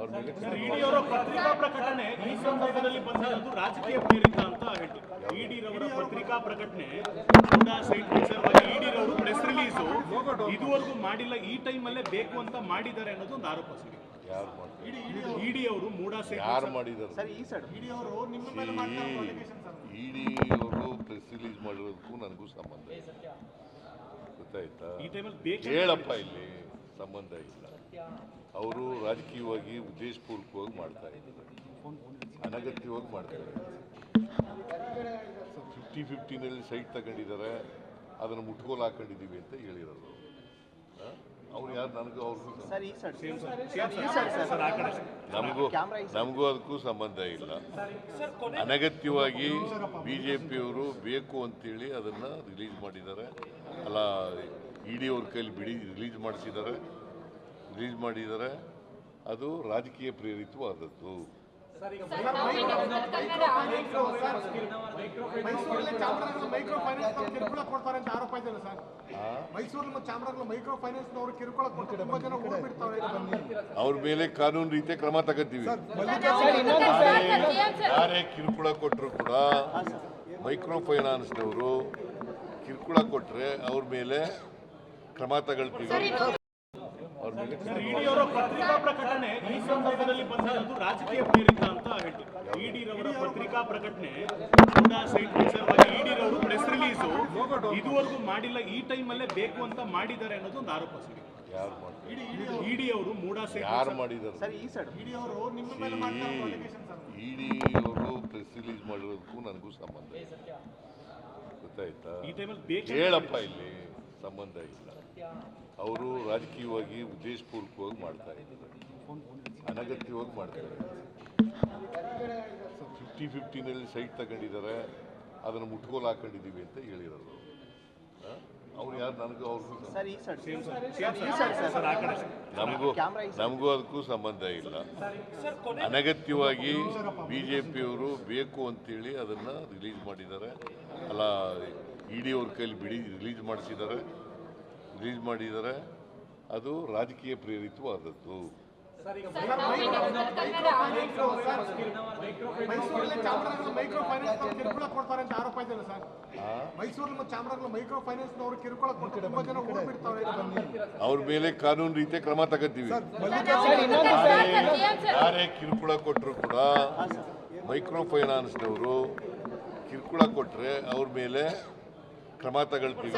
ಅವ್ರ ಮೇಲೆ ಪತ್ರಿಕಾ ಪ್ರಕಟಣೆ ಈ ಸಂದರ್ಭದಲ್ಲಿ ಬಂದಿರೋದು ರಾಜಕೀಯ ಪ್ರೇರಿತ ಅಂತ ಹೇಳ್ತೀವಿ. ಇಡಿರವರ ಪತ್ರಿಕಾ ಪ್ರಕಟಣೆ ಕೂಡ ಸೈಟ್ ವಿಚಾರವಾಗಿ ಇಡಿರವರು ಪ್ರೆಸ್ ರಿಲೀಸು ಇದುವರೆಗೂ ಮಾಡಿಲ್ಲ ಈ ಟೈಮಲ್ಲೇ ಬೇಕು ಅಂತ ಮಾಡಿದ್ದಾರೆ ಅನ್ನೋದು ಒಂದು ಆರೋಪ ಇಡಿ ಅವರು ಮೂಡಾ ಯಾರು ಮಾಡಿದ್ದಾರೆ? ಇಡಿ ಅವರು ಪ್ರೆಸ್ ರಿಲೀಸ್ ಮಾಡಿರೋದಕ್ಕೂ ನನಗೂ ಸಂಬಂಧ ಇಲ್ಲ. ಗೊತ್ತಾಯ್ತಾ? ಈ ಟೈಮಲ್ಲಿ ಬೇಕು ಹೇಳಪ್ಪ ಇಲ್ಲಿ ಸಂಬಂಧ ಇಲ್ಲ. ಅವರು ರಾಜಕೀಯವಾಗಿ ಉದ್ದೇಶಪೂರ್ವಕವಾಗಿ ಮಾಡ್ತಾ ಇದ್ದಾರೆ. ಅನಗತ್ಯವಾಗಿ ಮಾಡ್ತಾರೆ ಫಿಫ್ಟಿ ಫಿಫ್ಟಿನಲ್ಲಿ ಸೈಟ್ ತಗೊಂಡಿದ್ದಾರೆ. ಅದನ್ನು ಮುಟ್ಕೋಲು ಹಾಕೊಂಡಿದ್ದೀವಿ ಅಂತ ಹೇಳಿರೋದು ಅವ್ರು ಯಾರು? ನನಗೂ ಅವ್ರಿಗೂ. ನಮಗೂ ನಮಗೂ ಅದಕ್ಕೂ ಸಂಬಂಧ ಇಲ್ಲ. ಅನಗತ್ಯವಾಗಿ ಬಿ ಜೆ ಪಿಯವರು ಬೇಕು ಅಂತೇಳಿ ಅದನ್ನು ರಿಲೀಸ್ ಮಾಡಿದ್ದಾರೆ. ಅಲ್ಲ ಇ ಡಿ ಅವ್ರ ಕೈಲಿ ಬಿಡಿ ರಿಲೀಸ್ ಮಾಡಿಸಿದ್ದಾರೆ. ರಿಲೀಸ್ ಮಾಡಿದರೆ ಅದು ರಾಜಕೀಯ ಪ್ರೇರಿತವಾದದ್ದು. ಅವ್ರ ಮೇಲೆ ಕಾನೂನು ರೀತಿಯ ಕ್ರಮ ತಗೋತೀವಿ. ಯಾರೇ ಕಿರುಕುಳ ಕೊಟ್ಟರು ಕೂಡ ಮೈಕ್ರೋ ಫೈನಾನ್ಸ್ನವರು ಕಿರುಕುಳ ಕೊಟ್ಟರೆ ಅವ್ರ ಮೇಲೆ ಕ್ರಮ ತಗೊಳ್ತೀವಿ. ಅವ್ರ ಮೇಲೆ ಪತ್ರಿಕಾ ಪ್ರಕಟಣೆ ಈ ಸಂದರ್ಭದಲ್ಲಿ ಬಂದಿರೋದು ರಾಜಕೀಯ ಪ್ರೇರಿತ ಅಂತ ಹೇಳ್ತೀವಿ ಇಡಿರವರ ಪತ್ರಿಕಾ ಪ್ರಕಟಣೆ ಇಡಿ ರವರು ಪ್ರೆಸ್ ರಿಲೀಸು ಇದುವರೆಗೂ ಮಾಡಿಲ್ಲ ಈ ಟೈಮಲ್ಲೇ ಬೇಕು ಅಂತ ಮಾಡಿದ್ದಾರೆ ಅನ್ನೋದು ಒಂದು ಆರೋಪ ಸರ್. ಯಾರು ಇಡಿ ಅವರು ಮೂಡಾ ಸೈಟ್ ಯಾರು ಮಾಡಿದ್ದಾರೆ? ಸರ್ ಈ ಸೈಡ್. ಇಡಿ ಅವರು ಪ್ರೆಸ್ ರಿಲೀಸ್ ಮಾಡಿರೋದಕ್ಕೂ ನನಗೂ ಸಂಬಂಧ ಇಲ್ಲ. ಗೊತ್ತಾಯ್ತಾ? ಈ ಟೈಮಲ್ಲಿ ಬೇಕು ಹೇಳಪ್ಪ ಇಲ್ಲಿ. ಸಂಬಂಧ ಇಲ್ಲ. ಅವರು ರಾಜಕೀಯವಾಗಿ ಉದ್ದೇಶಪೂರ್ವಕವಾಗಿ ಮಾಡ್ತಾ ಇದ್ದಾರೆ. ಅನಗತ್ಯವಾಗಿ ಮಾಡ್ತಾರೆ ಫಿಫ್ಟಿ ಫಿಫ್ಟಿನಲ್ಲಿ ಸೈಟ್ ತಗೊಂಡಿದ್ದಾರೆ. ಅದನ್ನು ಮುಟ್ಕೋಲು ಹಾಕೊಂಡಿದ್ದೀವಿ ಅಂತ ಹೇಳಿರೋದು ಅವ್ರು. ಯಾರು? ನನಗೂ ಅವ್ರಿಗೂ. ನಮಗೂ ನಮಗೂ ಅದಕ್ಕೂ ಸಂಬಂಧ ಇಲ್ಲ. ಅನಗತ್ಯವಾಗಿ ಬಿ ಜೆ ಪಿಯವರು ಬೇಕು ಅಂತೇಳಿ ಅದನ್ನು ರಿಲೀಸ್ ಮಾಡಿದ್ದಾರೆ. ಅಲ್ಲ ಇ ಡಿ ಅವ್ರ ಕೈಲಿ ಬಿಡಿ ರಿಲೀಸ್ ಮಾಡಿಸಿದ್ದಾರೆ. ರಿಲೀಸ್ ಮಾಡಿದ್ದಾರೆ. ಅದು ರಾಜಕೀಯ ಪ್ರೇರಿತವಾದದ್ದು. ಮೈಸೂರಲ್ಲಿ ಚಾಮರಾಜನಗರ ಮೈಕ್ರೋ ಫೈನಾನ್ಸ್ ಅವರು ಕಿರುಕುಳ ಕೊಡ್ತಾರೆ ಅಂತ ಆರೋಪ ಇದೆಯಲ್ಲ ಸರ್. ಮೈಸೂರಲ್ಲಿ ಮತ್ತು ಚಾಮರಾಜನಗರ ಮೈಕ್ರೋ ಫೈನಾನ್ಸ್ ಅವರು ಕಿರುಕುಳ ಕೊಟ್ಟು ತುಂಬಾ ಜನ ಓಡ್ಬಿಡ್ತಾರೆ ಅವ್ರ ಮೇಲೆ ಕಾನೂನು ರೀತಿ ಕ್ರಮ ತಗೋತೀವಿ. ಯಾರೇ ಕಿರುಕುಳ ಕೊಟ್ಟರು ಕೂಡ ಮೈಕ್ರೋ ಫೈನಾನ್ಸ್ನವರು ಕಿರುಕುಳ ಕೊಟ್ಟರೆ ಅವ್ರ ಮೇಲೆ ಕ್ರಮ ತಗೊಳ್ತೀವಿ.